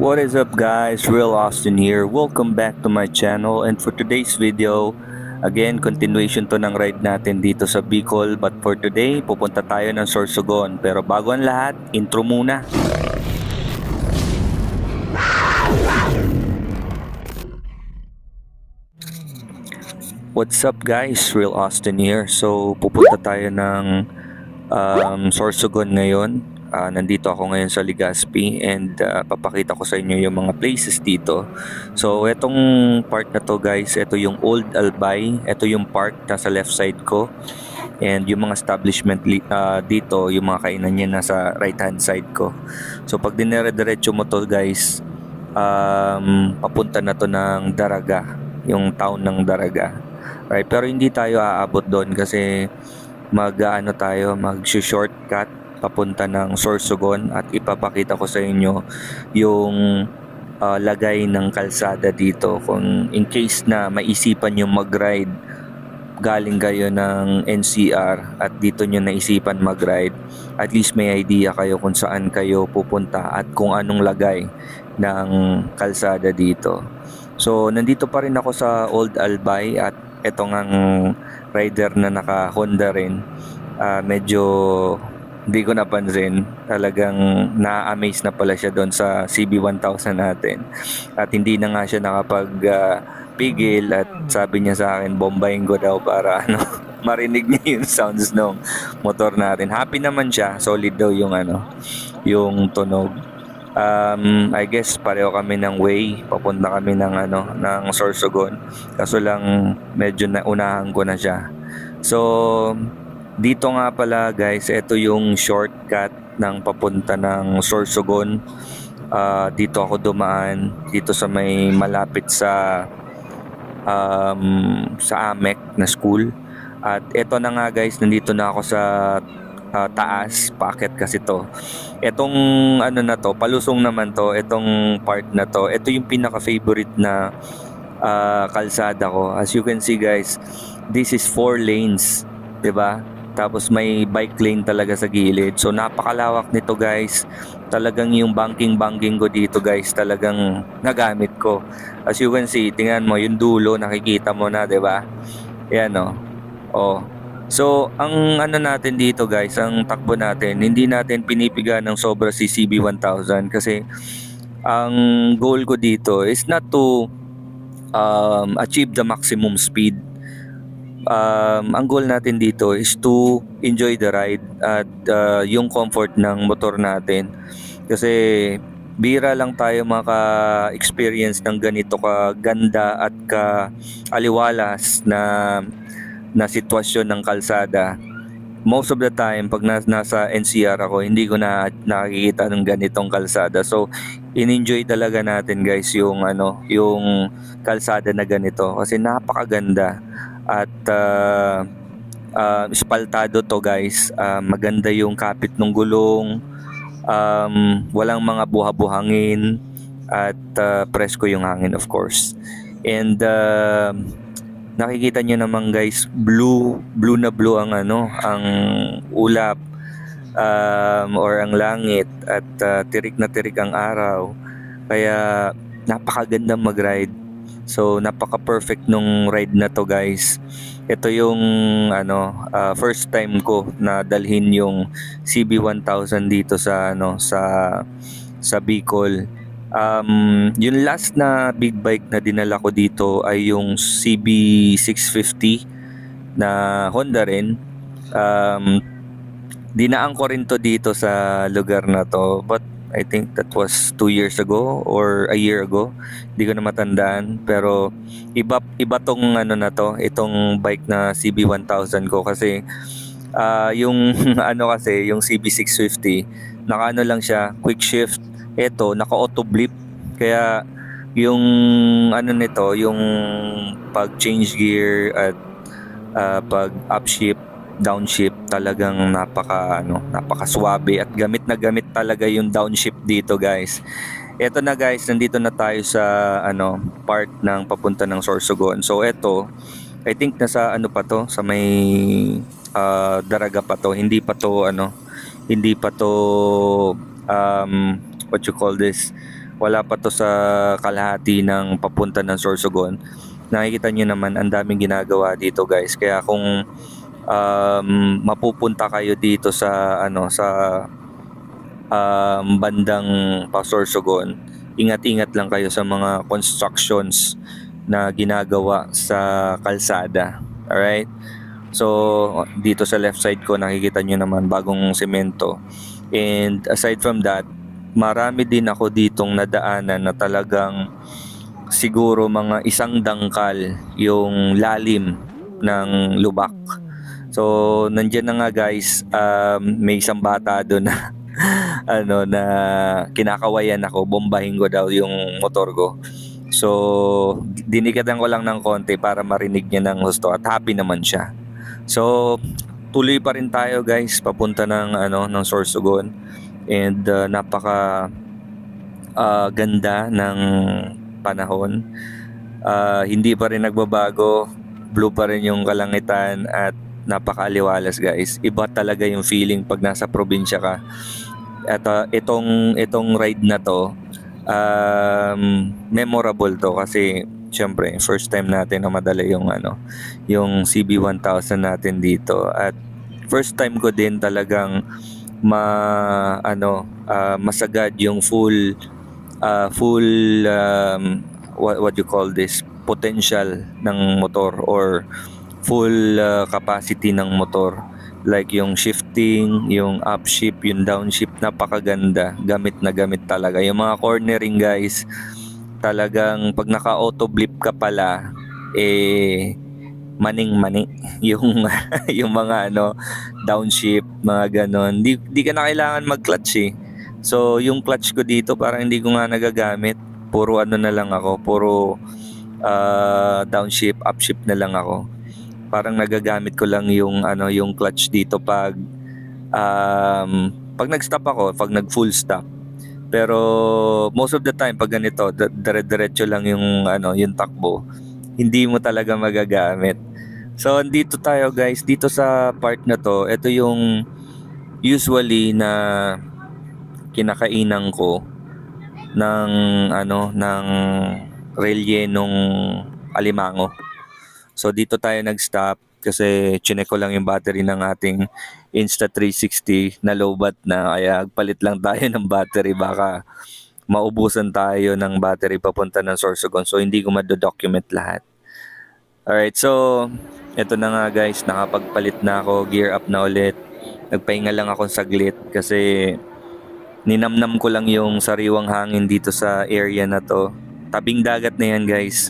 What is up guys, Real Austin here. Welcome back to my channel and for today's video, again continuation to ng ride natin dito sa Bicol but for today, pupunta tayo ng Sorsogon. Pero bago ang lahat, intro muna. What's up guys, Real Austin here. So pupunta tayo ng um, Sorsogon ngayon. Ah, nandito ako ngayon sa Legazpi and ah, papakita ko sa inyo yung mga places dito. So etong part na to guys, ito yung Old Albay. Ito yung park nasa left side ko. And yung mga establishment li- ah, dito, yung mga kainan niya nasa right hand side ko. So pag dinere-diretso mo to guys, um, papunta na to ng Daraga, yung town ng Daraga. Right, pero hindi tayo aabot doon kasi mag-ano tayo, mag-shortcut papunta ng Sorsogon at ipapakita ko sa inyo yung ah, lagay ng kalsada dito kung in case na maisipan nyo mag-ride galing kayo ng NCR at dito nyo naisipan mag-ride at least may idea kayo kung saan kayo pupunta at kung anong lagay ng kalsada dito. So, nandito pa rin ako sa Old Albay at eto ngang rider na naka Honda rin. Ah, medyo hindi ko napansin. Talagang na-amaze na pala siya doon sa CB1000 natin. At hindi na nga siya nakapag ah, pigil at sabi niya sa akin, bombayin ko daw para ano, marinig niya yung sounds ng motor natin. Happy naman siya. Solid daw yung ano, yung tunog. Um, I guess pareho kami ng way. Papunta kami ng ano, ng Sorsogon. Kaso lang medyo naunahan ko na siya. So, dito nga pala guys, ito yung shortcut ng papunta ng Sorsogon. Ah, dito ako dumaan dito sa may malapit sa um, sa AMEC na school. At ito na nga guys, nandito na ako sa ah, taas, packet kasi to. Etong ano na to, palusong naman to, itong part na to. Ito yung pinaka-favorite na ah, kalsada ko. As you can see guys, this is four lanes, 'di ba? Tapos may bike lane talaga sa gilid. So napakalawak nito guys. Talagang yung banking-banking ko dito guys, talagang nagamit ko. As you can see, tingnan mo yung dulo, nakikita mo na, 'di ba? Yan oh. Oh. So, ang ano natin dito guys, ang takbo natin, hindi natin pinipiga ng sobra si CB1000 kasi ang goal ko dito is not to um, achieve the maximum speed. Um, ang goal natin dito is to enjoy the ride at uh, yung comfort ng motor natin. Kasi bira lang tayo maka-experience ng ganito ka ganda at ka aliwalas na na sitwasyon ng kalsada. Most of the time, pag nas, nasa NCR ako, hindi ko na nakikita ng ganitong kalsada. So, in-enjoy talaga natin guys yung ano, yung kalsada na ganito kasi napakaganda at uh, uh, espaltado to guys. Uh, maganda yung kapit ng gulong. Um, walang mga buha-buhangin at uh, presko yung hangin of course. And uh, nakikita nyo naman guys, blue, blue na blue ang ano, ang ulap um, or ang langit at uh, tirik na tirik ang araw. Kaya napakagandang mag-ride. So napaka-perfect nung ride na to guys. Ito yung ano uh, first time ko na dalhin yung CB1000 dito sa ano sa sa Bicol. Um, yung last na big bike na dinala ko dito ay yung CB650 na Honda rin. Um, dinaan ko rin to dito sa lugar na to but I think that was two years ago or a year ago. Hindi ko na matandaan pero iba iba tong ano na to, itong bike na CB1000 ko kasi ah, yung ano kasi yung CB650 naka ano lang siya, quick shift. Ito naka auto blip kaya yung ano nito, yung pag change gear at ah, pag upshift downshift talagang napaka ano, napaka suwabe at gamit na gamit talaga yung downshift dito, guys. Ito na guys, nandito na tayo sa ano, part ng papunta ng Sorsogon. So ito, I think nasa ano pa to, sa may ah, daraga pa to. Hindi pa to ano, hindi pa to um what you call this Wala pa to sa kalahati ng papunta ng Sorsogon. Nakikita nyo naman, ang daming ginagawa dito guys. Kaya kung um, mapupunta kayo dito sa ano sa um, bandang Pasorsogon, ingat-ingat lang kayo sa mga constructions na ginagawa sa kalsada. Alright? So, dito sa left side ko, nakikita nyo naman bagong semento. And aside from that, marami din ako ditong nadaanan na talagang siguro mga isang dangkal yung lalim ng lubak. So, nandiyan na nga guys, um, may isang bata doon na ano na kinakawayan ako, bombahin ko daw yung motor ko. So, dinikatan ko lang ng konti para marinig niya ng gusto at happy naman siya. So, tuloy pa rin tayo guys papunta ng ano ng Sorsogon and uh, napaka uh, ganda ng panahon. Uh, hindi pa rin nagbabago, blue pa rin yung kalangitan at napakaaliwalas guys. Iba talaga yung feeling pag nasa probinsya ka. Uh, itong itong ride na to um, memorable to kasi syempre first time natin na madala yung ano yung CB1000 natin dito at first time ko din talagang ma ano ah, masagad yung full ah, full um, what what you call this potential ng motor or full ah, capacity ng motor. Like yung shifting, yung upshift, yung downshift, napakaganda. Gamit na gamit talaga. Yung mga cornering guys, talagang pag naka-auto blip ka pala, eh, maning-mani. Yung yung mga ano downshift mga ganon. Di, di ka na kailangan mag-clutch eh. So yung clutch ko dito parang hindi ko nga nagagamit. Puro ano na lang ako. Puro ah, downshift upshift na lang ako parang nagagamit ko lang yung ano yung clutch dito pag um, pag nag-stop ako, pag nag-full stop. Pero most of the time pag ganito, dire-diretso lang yung ano, yung takbo. Hindi mo talaga magagamit. So dito tayo guys, dito sa part na to, ito yung usually na kinakainan ko ng ano ng relyenong alimango. So dito tayo nag-stop kasi chinek ko lang yung battery ng ating Insta360 na low bat na kaya palit lang tayo ng battery baka maubusan tayo ng battery papunta ng Sorsogon so hindi ko mado-document lahat. Alright, so ito na nga guys, nakapagpalit na ako, gear up na ulit. Nagpahinga lang ako saglit kasi ninamnam ko lang yung sariwang hangin dito sa area na to. Tabing dagat na yan guys.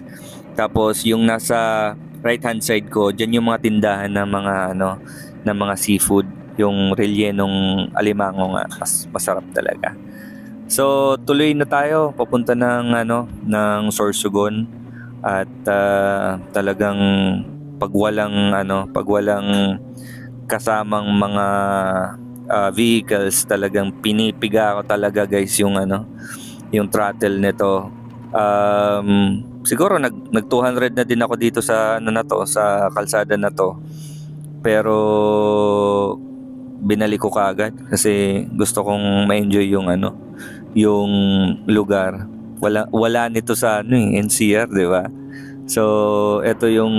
Tapos yung nasa right hand side ko, dyan yung mga tindahan ng mga ano, ng mga seafood, yung relyenong alimango nga, mas masarap talaga. So, tuloy na tayo papunta ng ano, ng Sorsogon at ah, talagang pag walang ano, pag walang kasamang mga ah, vehicles, talagang pinipiga ko talaga guys yung ano, yung throttle nito. Um, siguro nag nag 200 na din ako dito sa ano na to, sa kalsada na to. Pero binalik ko kaagad kasi gusto kong ma-enjoy yung ano, yung lugar. Wala wala nito sa ano eh, NCR, 'di ba? So, ito yung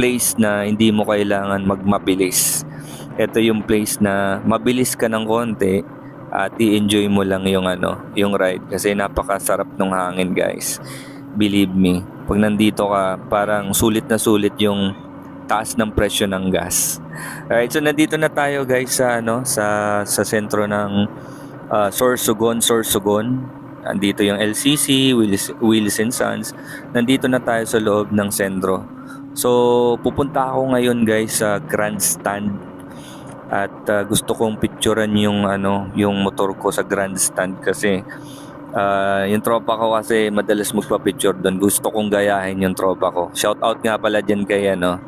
place na hindi mo kailangan magmabilis. Ito yung place na mabilis ka ng konti at i-enjoy mo lang yung ano, yung ride kasi napakasarap ng hangin, guys. Believe me, pag nandito ka, parang sulit na sulit yung taas ng presyo ng gas. Alright, so nandito na tayo guys sa ano sa sa sentro ng uh, Sorsogon, Sorsogon. Andito yung LCC, Willis, and Sons. Nandito na tayo sa loob ng sentro. So, pupunta ako ngayon guys sa grandstand at uh, gusto kong picturean yung ano, yung motor ko sa grandstand kasi uh, yung tropa ko kasi madalas magpa-picture doon. Gusto kong gayahin yung tropa ko. Shout out nga pala diyan kay ano,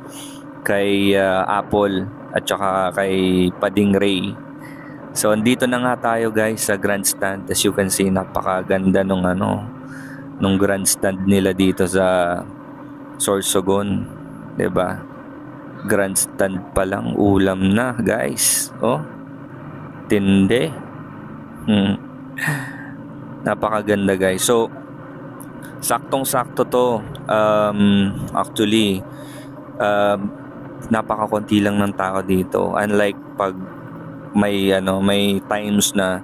kay uh, Apple at saka kay Pading Ray. So andito na nga tayo guys sa grandstand. As you can see, napakaganda nung ano, nung grandstand nila dito sa Sorsogon, 'di ba? Grandstand pa lang ulam na, guys. Oh. Tindi. Hmm. Napakaganda guys. So, saktong-sakto to. Um, actually, um, napakakonti lang ng tao dito. Unlike pag may ano, may times na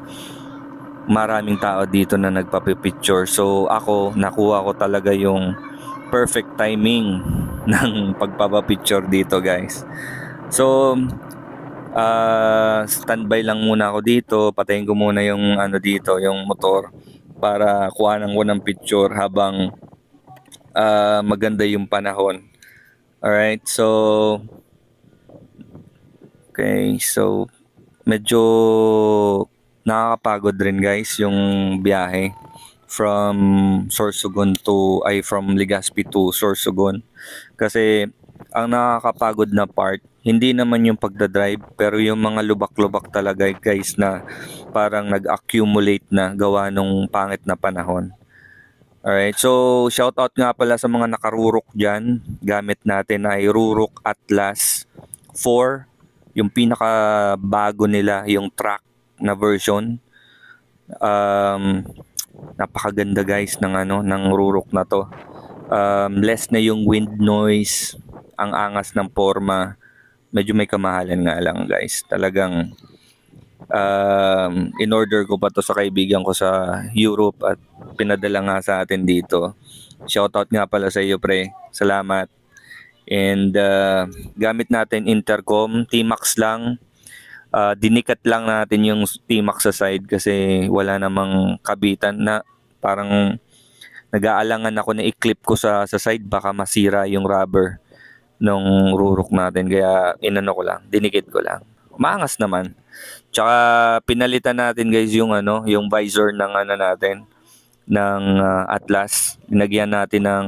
maraming tao dito na nagpapipicture. So ako, nakuha ko talaga yung perfect timing ng pagpapapicture dito guys. So, ah standby lang muna ako dito. Patayin ko muna yung ano dito, yung motor para ko ng picture habang ah, maganda yung panahon. Alright, so Okay, so medyo nakakapagod rin guys yung biyahe from Sorsogon to ay from Legazpi to Sorsogon kasi ang nakakapagod na part hindi naman yung pagdadrive pero yung mga lubak-lubak talaga guys na parang nag-accumulate na gawa nung pangit na panahon. Alright, so shout out nga pala sa mga nakarurok dyan. Gamit natin ay Rurok Atlas 4 yung pinaka bago nila yung track na version um napakaganda guys ng ano ng rurok na to um, less na yung wind noise ang angas ng forma medyo may kamahalan nga lang guys. Talagang um, in order ko pa to sa kaibigan ko sa Europe at pinadala nga sa atin dito. Shoutout nga pala sa iyo pre. Salamat. And uh, gamit natin intercom, T-Max lang. Uh, dinikat lang natin yung T-Max sa side kasi wala namang kabitan na parang nag-aalangan ako na i-clip ko sa, sa side. Baka masira yung rubber nung rurok natin. Kaya inano ko lang, dinikit ko lang. Maangas naman. Tsaka pinalitan natin guys yung ano, yung visor ng ano natin ng uh, Atlas. Binagyan natin ng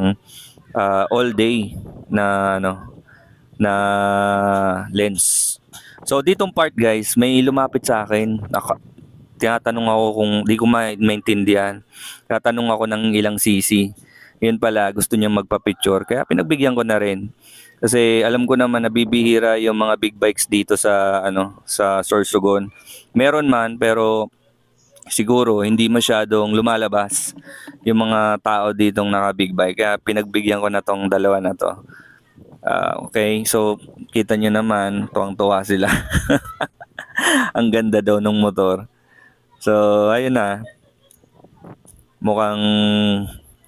uh, all day na ano na lens. So ditong part guys, may lumapit sa akin. Naka, tinatanong ako kung di ko ma- maintindihan. Tatanong ako ng ilang CC. Yun pala, gusto niya magpa-picture. Kaya pinagbigyan ko na rin. Kasi alam ko naman nabibihira yung mga big bikes dito sa ano sa Sorsogon. Meron man pero siguro hindi masyadong lumalabas yung mga tao ditong naka big bike. Kaya pinagbigyan ko na tong dalawa na to. Ah, okay, so kita nyo naman, tuwang-tuwa sila. Ang ganda daw ng motor. So, ayun na. Mukhang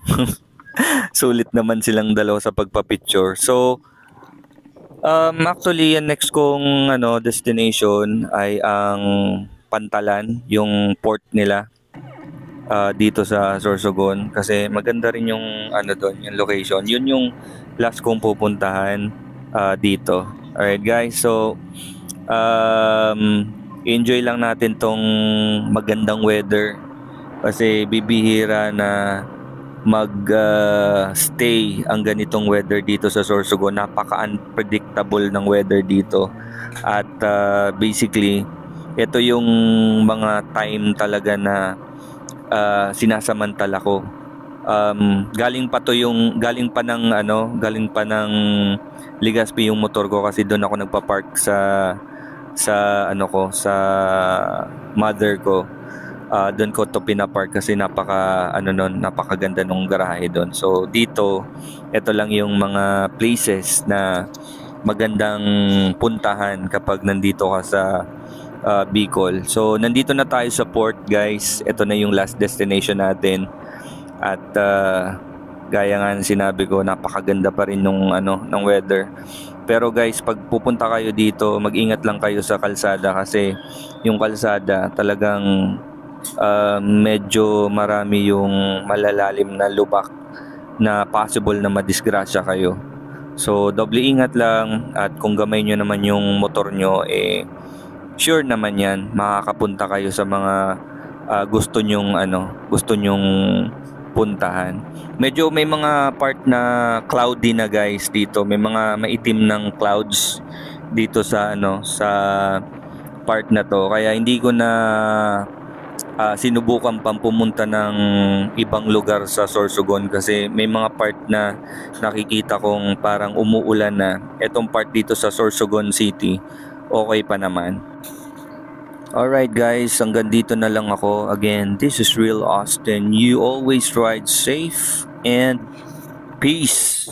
sulit naman silang dalawa sa pagpa-picture. So, um, actually, yung next kong ano, destination ay ang Pantalan, yung port nila ah, dito sa Sorsogon kasi maganda rin yung ano doon, yung location. Yun yung last kong pupuntahan ah, dito. Alright guys, so um, enjoy lang natin tong magandang weather kasi bibihira na mag ah, stay ang ganitong weather dito sa Sorsogon. Napaka-unpredictable ng weather dito. At ah, basically, ito yung mga time talaga na ah, sinasamantala ko. Um, galing pa to yung galing pa ng ano, galing pa ng Legazpi yung motor ko kasi doon ako nagpa-park sa sa ano ko, sa mother ko. Ah, doon ko to pinapark kasi napaka ano nun, napakaganda nung garahe doon. So dito, ito lang yung mga places na magandang puntahan kapag nandito ka sa uh, Bicol. So, nandito na tayo sa port, guys. Ito na yung last destination natin. At uh, gaya nga ng sinabi ko, napakaganda pa rin nung ano, ng weather. Pero guys, pag pupunta kayo dito, mag-ingat lang kayo sa kalsada kasi yung kalsada talagang uh, medyo marami yung malalalim na lubak na possible na madisgrasya kayo. So, doble ingat lang at kung gamay nyo naman yung motor nyo, eh, sure naman yan makakapunta kayo sa mga ah, gusto nyong ano gusto nyong puntahan. Medyo may mga part na cloudy na guys dito. May mga maitim ng clouds dito sa ano sa part na to. Kaya hindi ko na ah, sinubukan pang pumunta ng ibang lugar sa Sorsogon kasi may mga part na nakikita kong parang umuulan na etong part dito sa Sorsogon City okay pa naman Alright guys, hanggang dito na lang ako. Again, this is Real Austin. You always ride safe and peace.